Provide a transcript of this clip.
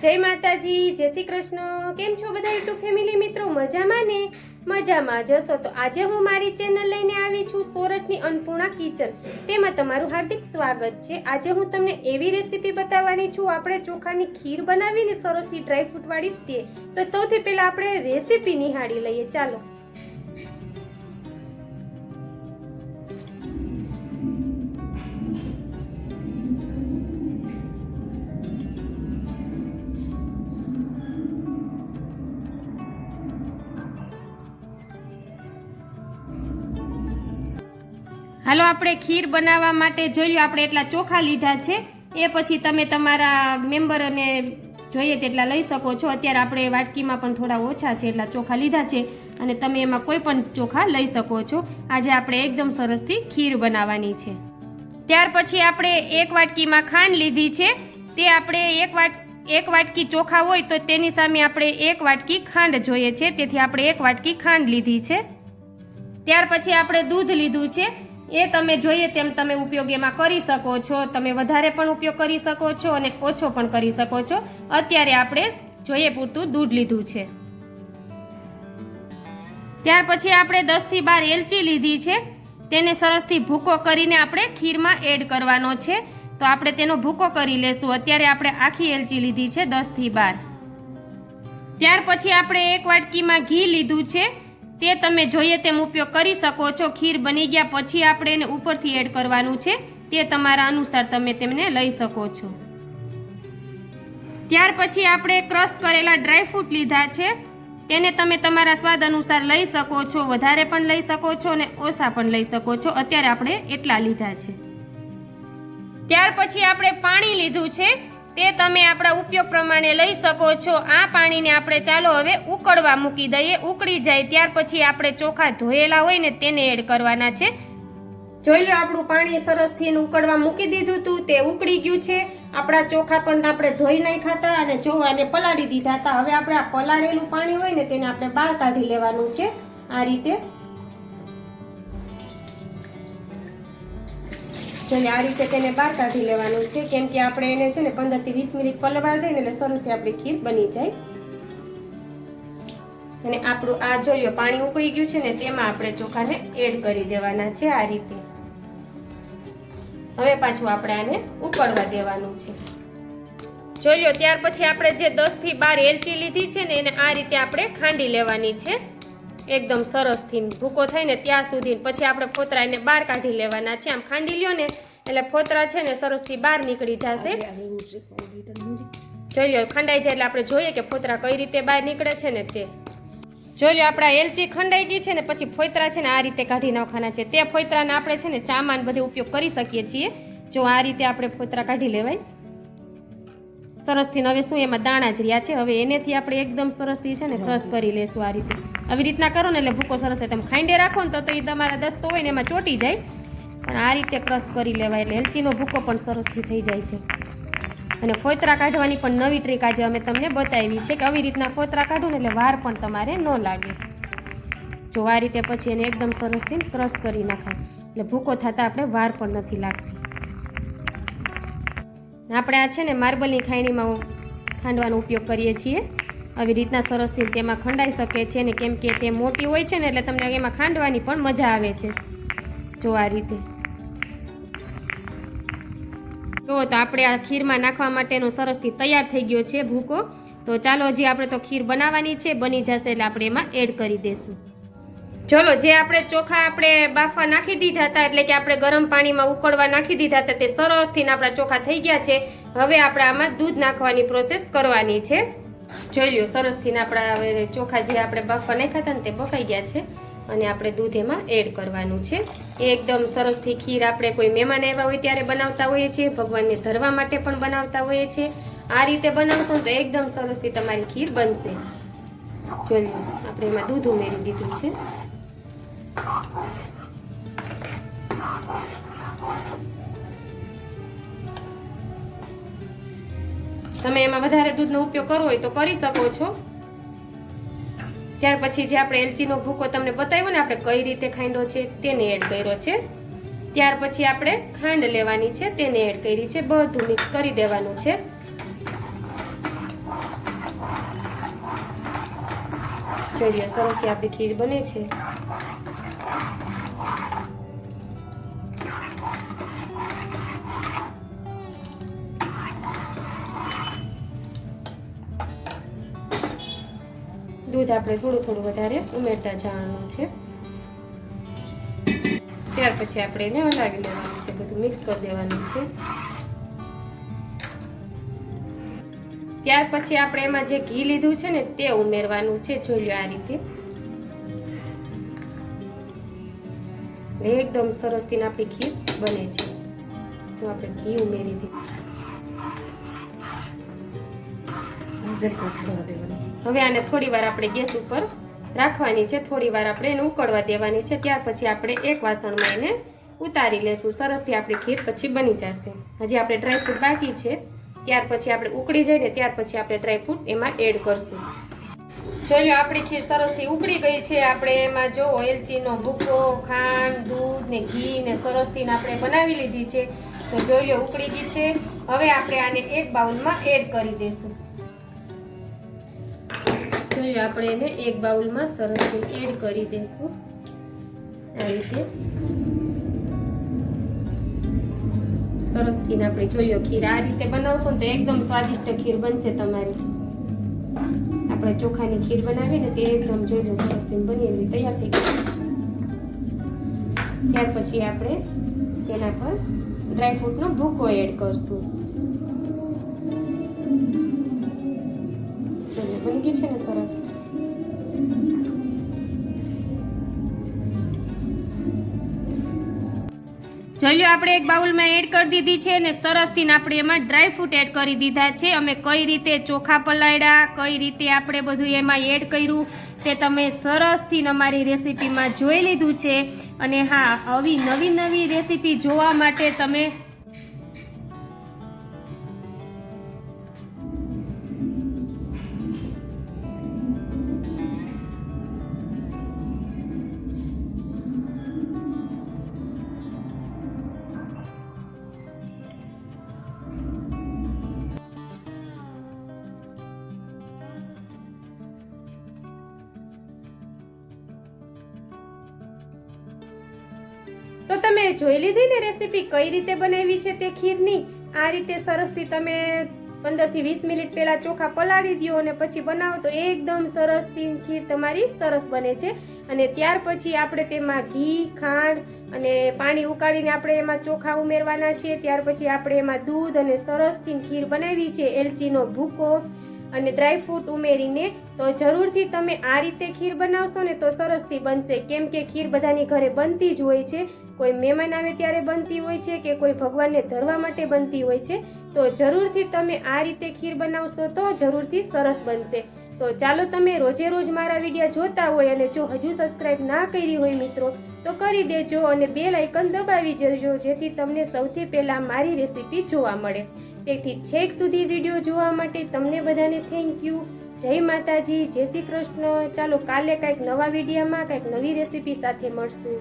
જય માતાજી, જય શ્રી કૃષ્ણ. કેમ છો બધા યુટ્યુબ ફેમિલી મિત્રો? મજામાં ને? મજામાં જશો તો આજે હું મારી ચેનલ લઈને આવી છું સોરઠની અન્નપૂર્ણા કિચન. તેમાં તમારું હાર્દિક સ્વાગત છે. આજે હું તમને એવી રેસીપી બતાવવાની છું. આપણે ચોખાની ખીર બનાવીને સરસથી ડ્રાયફ્રૂટ વાળી તે. તો સૌથી પહેલાં આપણે રેસીપી નિહાળી લઈએ. ચાલો. હાલો, આપણે ખીર બનાવવા માટે જોઈ લો આપણે એટલા ચોખા લીધા છે. એ પછી તમે તમારા મેમ્બરને જોઈએ તેટલા લઈ શકો છો. અત્યારે આપણે વાટકીમાં પણ થોડા ઓછા છે, એટલા ચોખા લીધા છે અને તમે એમાં કોઈ પણ ચોખા લઈ શકો છો. આજે આપણે એકદમ સરસથી ખીર બનાવવાની છે. ત્યાર પછી આપણે એક વાટકીમાં ખાંડ લીધી છે. તે આપણે એક વાટ, એક વાટકી ચોખા હોય તો તેની સામે આપણે એક વાટકી ખાંડ જોઈએ છે. તેથી આપણે એક વાટકી ખાંડ લીધી છે. ત્યાર પછી આપણે દૂધ લીધું છે. એ તમે જોઈએ તેમ તમે ઉપયોગ એમાં કરી શકો છો. તમે વધારે પણ ઉપયોગ કરી શકો છો અને ઓછો પણ કરી શકો છો. અત્યારે આપણે જોઈએ પૂરતું દૂધ લીધું છે. ત્યાર પછી આપણે દસથી બાર એલચી લીધી છે. તેને સરસથી ભૂકો કરીને આપણે ખીરમાં એડ કરવાનો છે. તો આપણે તેનો ભૂકો કરી લેશું. અત્યારે આપણે આખી એલચી લીધી છે દસથી બાર. ત્યાર પછી આપણે એક વાટકીમાં ઘી લીધું છે. તે તમે જોઈએ તેમ ઉપયોગ કરી શકો છો. ખીર બની ગયા પછી આપણે એને ઉપરથી એડ કરવાનું છે. તે તમારા અનુસાર તમે તેમને લઈ શકો છો. ત્યાર પછી આપણે ક્રશ કરેલા ડ્રાયફ્રૂટ લીધા છે. તેને તમે તમારા સ્વાદ અનુસાર લઈ શકો છો, વધારે પણ લઈ શકો છો અને ઓછા પણ લઈ શકો છો. અત્યારે આપણે એટલા લીધા છે. ત્યાર પછી આપણે પાણી લીધું છે. તે તમે આપણા ઉપયોગ પ્રમાણે લઈ શકો છો. આ પાણીને આપણે ચાલો હવે ઉકળવા મૂકી દઈએ. ઉકળી જાય ત્યાર પછી આપણે ચોખા ધોયેલા હોય ને તેને એડ કરવાના છે. જોઈ લો, આપણું પાણી સરસથી ઉકળવા મૂકી દીધું હતું તે ઉકળી ગયું છે. આપણા ચોખા પણ આપણે ધોઈ નાખ્યા હતા અને એને પલાળી દીધા હતા. હવે આપણે આ પલાળેલું પાણી હોય ને તેને આપણે બહાર કાઢી લેવાનું છે. આ રીતે એટલે આ રીતે તેને બહાર કાઢી લેવાનું છે, કેમ કે આપણે એને છે ને પંદરથી વીસ મિનિટ પલળવા દઈએ એટલે સરસથી આપણી ખીર બની જાય. અને આપણું આ જોયો પાણી ઉકળી ગયું છે ને તેમાં આપણે ચોખાને એડ કરી દેવાના છે આ રીતે. હવે પાછું આપણે આને ઉકળવા દેવાનું છે. જોયો ત્યાર પછી આપણે જે દસથી બાર એલચી લીધી છે ને એને આ રીતે આપણે ખાંડી લેવાની છે. એકદમ સરસ સરસથી ભૂકો થાય ને ત્યાં સુધી પછી આપણે ફોતરા એને બહાર કાઢી લેવાના છે. આમ ખાંડી લ્યો ને એટલે ફોતરા છે ને સરસથી બહાર નીકળી જશે. જોઈ લો ખંડાઈ જાય એટલે આપણે જોઈએ કે ફોતરા કઈ રીતે બહાર નીકળે છે ને તે. જોઈ લો આપણા એલચી ખંડાઈ ગઈ છે ને પછી ફોતરા છે ને આ રીતે કાઢી નાખવાના છે. તે ફોતરાને આપણે છે ને ચામાન બધે ઉપયોગ કરી શકીએ છીએ. જો આ રીતે આપણે ફોતરા કાઢી લેવાય. સરસથી હવે શું એમાં દાણા જ રહ્યા છે. હવે એનેથી આપણે એકદમ સરસથી છે ને ક્રશ કરી લેશું આ રીતે. આવી રીતના કરો ને એટલે ભૂકો સરસ તમે ખાંડે રાખો ને તો એ તમારા દસ્તો હોય ને એમાં ચોટી જાય. પણ આ રીતે ક્રશ કરી લેવાય એટલે એલચીનો ભૂકો પણ સરસથી થઈ જાય છે. અને ફોતરા કાઢવાની પણ નવી ટ્રીક આજે અમે તમને બતાવી છે કે આવી રીતના ફોતરા કાઢો ને એટલે વાર પણ તમારે ન લાગે. જો આ રીતે પછી એને એકદમ સરસથી ક્રશ કરી નાખાય એટલે ભૂકો થતાં આપણે વાર પણ નથી લાગતી. આપણે આ છે ને માર્બલની ખાયણીમાં ખાંડવાનો ઉપયોગ કરીએ છીએ. આવી રીતના સરસથી તેમાં ખંડાઈ શકે છે ને કેમ કે તે મોટી હોય છે ને એટલે તમને એમાં ખાંડવાની પણ મજા આવે છે. જો આ રીતે. તો તો આપણે આ ખીરમાં નાખવા માટેનો સરસથી તૈયાર થઈ ગયો છે ભૂકો. તો ચાલો હજી આપણે તો ખીર બનાવવાની છે, બની જશે એટલે આપણે એમાં એડ કરી દઈશું ચલો, જે આપણે ચોખા આપણે બાફવા નાખી દીધા હતા, એટલે કે આપણે ગરમ પાણીમાં ઉકળવા નાખી દીધા હતા, તે સરસથી આપણા ચોખા થઈ ગયા છે. હવે આપણે આમાં દૂધ નાખવાની પ્રોસેસ કરવાની છે. જોઈ લ્યો સરસથી આપણા હવે ચોખા જે આપણે બાફવા નાખ્યા હતા ને તે બફાઈ ગયા છે. અને આપણે દૂધ એમાં એડ કરવાનું છે. એકદમ સરસથી ખીર આપણે કોઈ મહેમાન આવ્યા હોય ત્યારે બનાવતા હોઈએ છીએ, ભગવાનને ધરવા માટે પણ બનાવતા હોઈએ છીએ. આ રીતે બનાવશો તો એકદમ સરસથી તમારી ખીર બનશે. જોઈ લો આપણે એમાં દૂધ ઉમેરી દીધું છે. તમે એમાં વધારે દૂધનો ઉપયોગ કરવો હોય તો કરી શકો છો. ત્યાર પછી જે આપણે એલચીનો ભૂકો તમને બતાવ્યો ને, આપણે કઈ રીતે ખાંડો છે તેને એડ કર્યો છે. ત્યાર પછી આપણે ખાંડ લેવાની છે, તેને એડ કરી છે, બધું મિક્સ કરી દેવાનું છે. ચડીએ સરસ આપણી ખીર બને છે. દૂધ આપણે થોડું થોડું વધારે ઉમેરતા જવાનું છે. ત્યાર પછી આપણે એને હલાવી લેવાનું છે, બધું મિક્સ કરી દેવાનું છે. ત્યાર પછી આપણે એમાં જે ઘી લીધું છે ને, તે ઉમેરવાનું છે, જોઈ લો આ રીતે. એકદમ સરસથી આપણી ખીર બને છે. જો આપણે ઘી ઉમેરી દીધું. હવે આને થોડી વાર આપણે ગેસ ઉપર રાખવાની છે. થોડી વાર આપણે એને ઉકળવા દેવાની છે. ત્યાર પછી આપણે એક વાસણમાં એને ઉતારી લેશું. સરસથી આપણી ખીર પછી બની જશે. હજી આપણે ડ્રાયફ્રૂટ બાકી છે. ત્યાર પછી આપણે ઉકળી જાય ને ત્યાર પછી આપણે ડ્રાયફ્રૂટ એમાં એડ કરશું. જોઈ આપણી ખીર સરસથી ઉકળી ગઈ છે. આપણે એમાં જો એલચીનો ભૂકો, ખાંડ, દૂધ ને ઘી ને સરસથી આપણે બનાવી લીધી છે. તો જોઈ લો, ઉકળી ગઈ છે. હવે આપણે આને એક બાઉલમાં એડ કરી દઈશું જોઈ આપણે એને એક બાઉલમાં સરસ એડ કરી દઈશું. આ રીતે. સરસથી ને આપણે જોયો, ખીર આ રીતે બનાવશો ને તો એકદમ સ્વાદિષ્ટ ખીર બનશે તમારી. આપણે ચોખાની ખીર બનાવીએ ને તે એકદમ જોઈ લો સરસથી બની એની તૈયાર થઈ ગઈ. ત્યાર પછી આપણે તેના પર ડ્રાયફ્રૂટનો ભૂકો એડ કરશું. ગઈ છે ને સરસ જોઈ આપણે એક બાઉલમાં એડ કરી દીધી છે અને સરસથી આપણે એમાં ડ્રાય ફ્રૂટ એડ કરી દીધા છે. અમે કઈ રીતે ચોખા પલાળ્યા, કઈ રીતે આપણે બધું એમાં એડ કર્યું, તે તમે સરસથી અમારી રેસીપીમાં જોઈ લીધું છે. અને હા, આવી નવી નવી રેસીપી જોવા માટે તમે તો તમે જોઈ લીધી ને રેસીપી કઈ રીતે બનાવી છે તે ખીરની? આ રીતે સરસથી તમે પંદરથી વીસ મિનિટ પહેલા ચોખા પલાળી દો અને પછી બનાવો તો એકદમ સરસથી ખીર તમારી સરસ બને છે. અને ત્યાર પછી આપણે તેમાં ઘી, ખાંડ અને પાણી ઉકાળીને આપણે એમાં ચોખા ઉમેરવાના છે. ત્યાર પછી આપણે એમાં દૂધ અને સરસથી ખીર બનાવી છે, એલચીનો ભૂકો અને ડ્રાયફ્રૂટ ઉમેરીને. તો જરૂરથી તમે આ રીતે ખીર બનાવશો ને તો સરસથી બનશે. કેમ કે ખીર બધાની ઘરે બનતી જ હોય છે. કોઈ મહેમાન આવે ત્યારે બનતી હોય છે કે કોઈ ભગવાનને ધરવા માટે બનતી હોય છે, તો જરૂરથી તમે આ રીતે ખીર બનાવશો તો જરૂરથી સરસ બનશે. તો ચાલો તમે રોજે રોજ મારા વીડિયો જોતા હોય અને જો હજુ સબસ્ક્રાઇબ ના કરી હોય મિત્રો, તો કરી દેજો અને બેલ આઇકન દબાવી દેજો, જેથી તમને સૌથી પહેલાં મારી રેસીપી જોવા મળે. તેથી છેક સુધી વીડિયો જોવા માટે તમને બધાને થેન્ક યુ જય માતાજી, જય શ્રી કૃષ્ણ. ચાલો કાલે કંઈક નવા વિડીયોમાં કંઈક નવી રેસીપી સાથે મળશું.